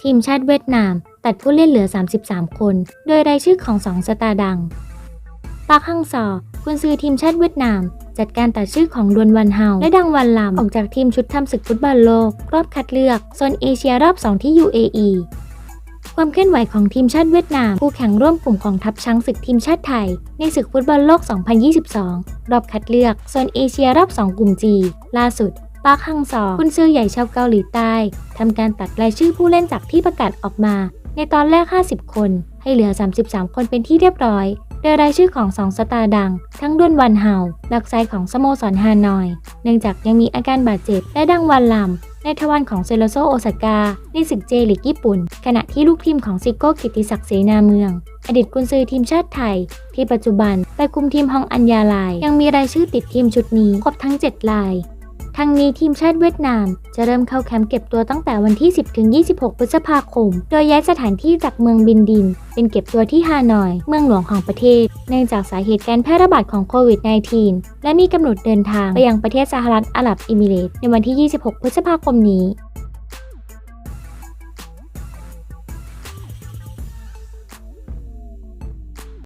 ทีมชาติเวียดนาม ตัดผู้เล่นเหลือ 33 คน โดยรายชื่อของสองสตาร์ดัง ปาร์คฮังซอกุนซือทีมชาติเวียดนาม จัดการตัดชื่อของดวนวันเฮา และดังวันลำ ออกจากทีมชุดทำศึกฟุตบอลโลก รอบคัดเลือกโซนเอเชียรอบ 2 ที่ UAE ความเคลื่อนไหวของทีมชาติเวียดนามผู้แข่งร่วมกลุ่มของทัพช้างศึกทีมชาติไทย ในศึกฟุตบอลโลก 2022 รอบคัดเลือกโซนเอเชียรอบ 2 กลุ่ม G ล่าสุดปาร์คฮังซอกุนซือใหญ่ชาวเกาหลีใต้ทำการตัดรายชื่อผู้เล่นจากที่ประกาศออกมา ในตอนแรก 50 คน ให้เหลือ 33 คนเป็นที่เรียบร้อยโดยรายชื่อของสองสตาร์ดัง ทั้งด้วนวันเฮาลักไซของสโมสรฮานอย เนื่องจากยังมีอาการบาดเจ็บและดังวันลำ ในทวารของเซโลโซโอซาก้าในศึกเจลีกญี่ปุ่น ขณะที่ลูกทีมของซิโก้กิติศักดิ์เสนาเมือง อดีตกุนซือทีมชาติไทย ที่ปัจจุบันไปคุมทีมฮองอัญญาลาย ยังมีรายชื่อติดทีมชุดนี้ครบทั้ง 7 ลาย ทั้งนี้ทีมชาติเวียดนาม จะเริ่มเข้าแคมป์เก็บตัวตั้งแต่วันที่ 10ถึง26 พฤษภาคม โดยย้ายสถานที่จากเมืองบินดิน เป็นเก็บตัวที่ฮานอย เมืองหลวงของประเทศ เนื่องจากสาเหตุการแพร่ระบาดของโควิด -19 และมีกำหนดเดินทางไปยังประเทศสหรัฐอาหรับเอมิเรตส์ในวันที่ 26 พฤษภาคมนี้